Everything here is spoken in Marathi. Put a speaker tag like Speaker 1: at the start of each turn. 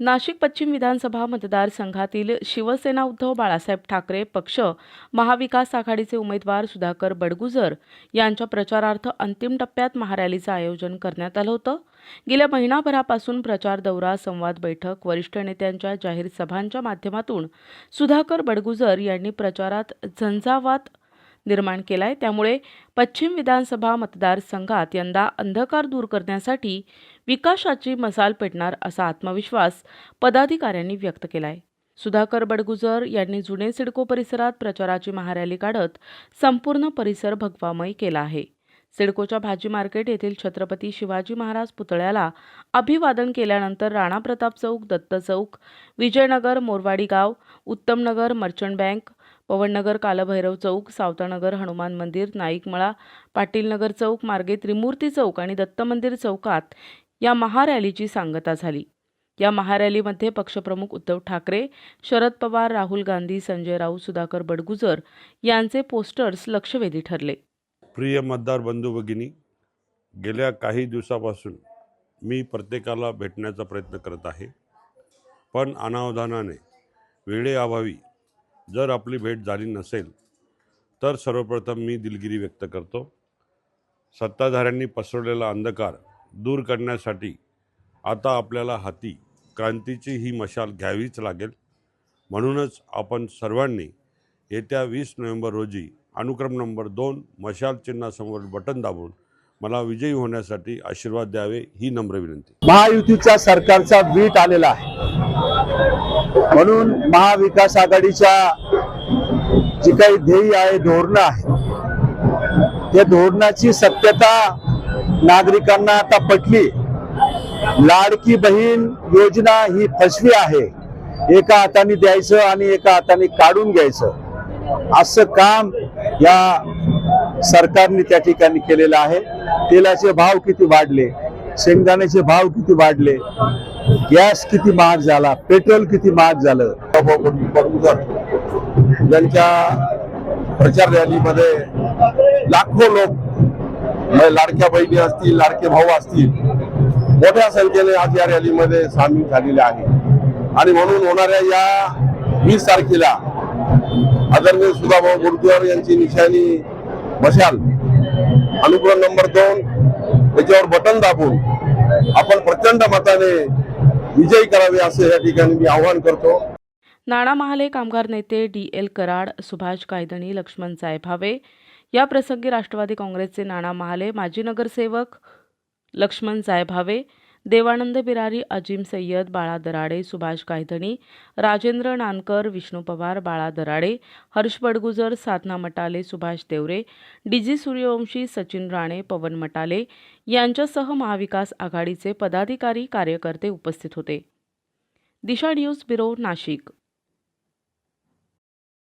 Speaker 1: नाशिक पश्चिम विधानसभा मतदारसंघातील शिवसेना उद्धव बाळासाहेब ठाकरे पक्ष महाविकास आघाडीचे उमेदवार सुधाकर बडगुजर यांच्या प्रचारार्थ अंतिम टप्प्यात महारॅलीचं आयोजन करण्यात आलं होतं. गेल्या महिनाभरापासून प्रचार दौरा संवाद बैठक वरिष्ठ नेत्यांच्या जाहीर सभांच्या माध्यमातून सुधाकर बडगुजर यांनी प्रचारात झंझावात निर्माण केला आहे त्यामुळे पश्चिम विधानसभा मतदारसंघात यंदा अंधकार दूर करण्यासाठी विकासाची मसाल पेटणार असा आत्मविश्वास पदाधिकाऱ्यांनी व्यक्त केला आहे सुधाकर बडगुजर यांनी जुने सिडको परिसरात प्रचाराची महारॅली काढत संपूर्ण परिसर भगवामय केला आहे. सिडकोच्या भाजी मार्केट येथील छत्रपती शिवाजी महाराज पुतळ्याला अभिवादन केल्यानंतर राणा प्रताप चौक दत्त चौक विजयनगर मोरवाडी गाव उत्तमनगर मर्चंट बँक पवननगर कालभैरव चौक सावतानगर हनुमान मंदिर नाईकमळा पाटीलनगर चौक मार्गे त्रिमूर्ती चौक आणि दत्त मंदिर चौकात या महारॅलीची सांगता झाली. या महारॅलीमध्ये पक्षप्रमुख उद्धव ठाकरे शरद पवार राहुल गांधी संजय राऊत सुधाकर बडगुजर यांचे पोस्टर्स लक्षवेधी ठरले.
Speaker 2: प्रिय मतदार बंधू भगिनी गेल्या काही दिवसापासून मी प्रत्येकाला भेटण्याचा प्रयत्न करत आहे. पण अनावधानाने वेळेअभावी जर आपली भेट झाली नसेल तर सर्वप्रथम मी दिलगिरी व्यक्त करतो. सत्ताधाऱ्यांनी पसरवलेला अंधकार दूर करण्यासाठी आता आपल्याला हाती क्रांतीची ही मशाल घ्यावीच लागेल. म्हणूनच आपण सर्वांनी येत्या वीस नोव्हेंबर रोजी अनुक्रम नंबर दोन मशाल चिन्हासमोर बटन दाबून मला विजयी होण्यासाठी आशीर्वाद द्यावे ही नम्र विनंती.
Speaker 3: महायुतीचा सरकारचा वीट आलेला आहे. म्हणून महाविकास आघाडीच्या जी काही ध्येय आहे धोरणं आहे त्या धोरणाची सत्यता नागरिकांना आता पटली. लाडकी बहीण योजना ही फसवी आहे. एका हाताने द्यायचं आणि एका हाताने काढून घ्यायचं. असं काम या सरकारने त्या ठिकाणी केलेलं आहे. तेलाचे भाव किती वाढले शेंगदाण्याचे भाव किती वाढले गॅस किती महाग झाला पेट्रोल किती महाग झालं?
Speaker 4: यांच्या प्रचार रॅलीमध्ये लाखो लोक म्हणजे लाडक्या बहिणी असतील लाडके भाऊ असतील मोठ्या संख्येने आज या रॅलीमध्ये सामील झालेले आहे आणि म्हणून होणाऱ्या या वीस तारखेला आदरणीय सुधाभाऊ गुरुद्वार यांची निशाणी मशाल अनुक्रम नंबर दोन त्याच्यावर बटन दाबून आपण प्रचंड मताने विजयी करावे असे या ठिकाणी मी आवाहन करतो.
Speaker 1: नाणा महाले कामगार नेते डी एल कराड सुभाष कायदणी लक्ष्मण साहेबावे या प्रसंगी राष्ट्रवादी काँग्रेसचे नाणा महाले माजी नगरसेवक लक्ष्मण साहेबावे देवानंद बिरारी अजिम सय्यद बाळा दराडे सुभाष कायधणी राजेंद्र नानकर विष्णू पवार बाळा दराडे हर्ष बडगुजर साधना मटाले सुभाष देवरे डीजी सूर्यवंशी सचिन राणे पवन मटाले यांच्यासह महाविकास आघाडीचे पदाधिकारी कार्यकर्ते उपस्थित होते. Disha news bureau Nashik.